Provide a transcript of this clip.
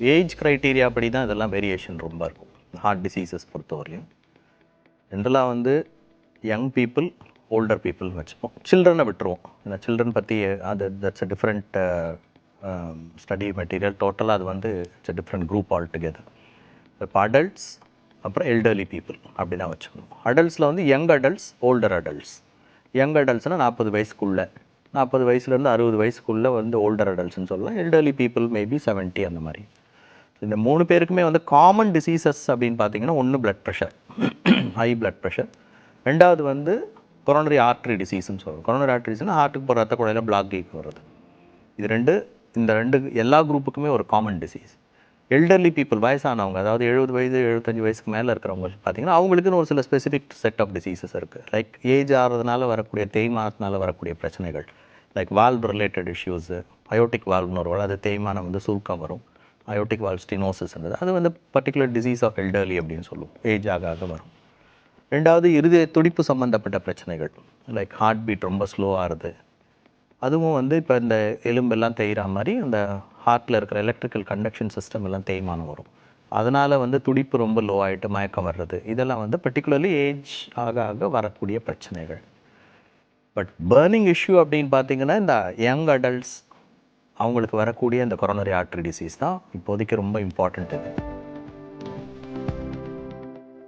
Age criteria படி தான் இதெல்லாம் வேரியேஷன் ரொம்ப இருக்கும். ஹார்ட் டிசீசஸ் பொறுத்தவரையும். ஜென்ரலாக வந்து யங் பீப்புள் ஓல்டர் பீப்புள் வச்சுப்போம். சில்ட்ரனை விட்டுருவோம். ஏன்னா சில்ட்ரன் பற்றி அது that's a different study material டோட்டலாக அது வந்து it's a different group all together இப்போ அடல்ட்ஸ் அப்புறம் எல்டர்லி பீப்புள் அப்படி தான் வச்சுக்கணும் அடல்ட்ஸில் வந்து young adults older adults young அடல்ட்ஸ்னால் நாற்பது வயசுக்குள்ளே. நாற்பது வயசுலேருந்து அறுபது வயசுக்குள்ளே வந்து ஓல்டர் அடல்ட்ஸ்னு சொல்லலாம். எல்டர்லி பீப்புள் மேபி 70 அந்த மாதிரி. இந்த மூணு பேருக்குமே வந்து காமன் டிசீசஸ் அப்படின்னு பார்த்தீங்கன்னா ஒன்று blood pressure high blood pressure ரெண்டாவது வந்து கொரோனரி ஆர்ட்ரி டிசீஸ்னு சொல்கிறோம் கொரோனரி ஆர்ட்ரிஸ்னால் ஹார்ட்டுக்கு போகிற ரத்த குழையில் பிளாக் வருது இது ரெண்டு இந்த ரெண்டு எல்லா குரூப்புக்குமே ஒரு காமன் டிசீஸ் எல்டர்லி பீப்புள் வயசானவங்க அதாவது எழுபது வயது எழுபத்தஞ்சு வயசுக்கு மேலே இருக்கிறவங்க பார்த்தீங்கன்னா அவங்களுக்குன்னு ஒரு சில ஸ்பெசிஃபிக் செட் ஆஃப் டிசீசஸ் இருக்குது லைக் ஏஜ் ஆகிறதுனால வரக்கூடிய தேய்மானத்தினால வரக்கூடிய பிரச்சனைகள். Like valve related issues aortic வால்வ்னு ஒரு அது தேய்மானம் வந்து சுருக்கம் வரும். அயோட்டிக் வால்வ் ஸ்டினோசிஸ்ன்றது அது வந்து பர்டிகுலர் டிசீஸ் ஆஃப் எல்டர்லி அப்படின்னு சொல்லுவோம். ஏஜ் ஆக ஆக வரும். ரெண்டாவது இருதய துடிப்பு சம்மந்தப்பட்ட பிரச்சனைகள். லைக் ஹார்ட் பீட் ரொம்ப ஸ்லோவாகிறது அதுவும் வந்து இப்போ இந்த எலும்பெல்லாம் தேய்கிற மாதிரி அந்த ஹார்ட்டில் இருக்கிற எலக்ட்ரிக்கல் கண்டக்ஷன் சிஸ்டம் எல்லாம் தேய்மானம் வரும். அதனால் வந்து துடிப்பு ரொம்ப லோ ஆகிட்டு மயக்கம் வர்றது. இதெல்லாம் வந்து பர்டிகுலர்லி ஏஜ் ஆக ஆக வரக்கூடிய பிரச்சனைகள். பட் பேர்னிங் இஷ்யூ அப்படின்னு பார்த்தீங்கன்னா இந்த யங் அடல்ட்ஸ் அவங்களுக்கு வரக்கூடிய இந்த கொரோனரி ஆர்ட்ரி டிசீஸ் தான் இப்போதைக்கு ரொம்ப இம்பார்ட்டண்ட் இது.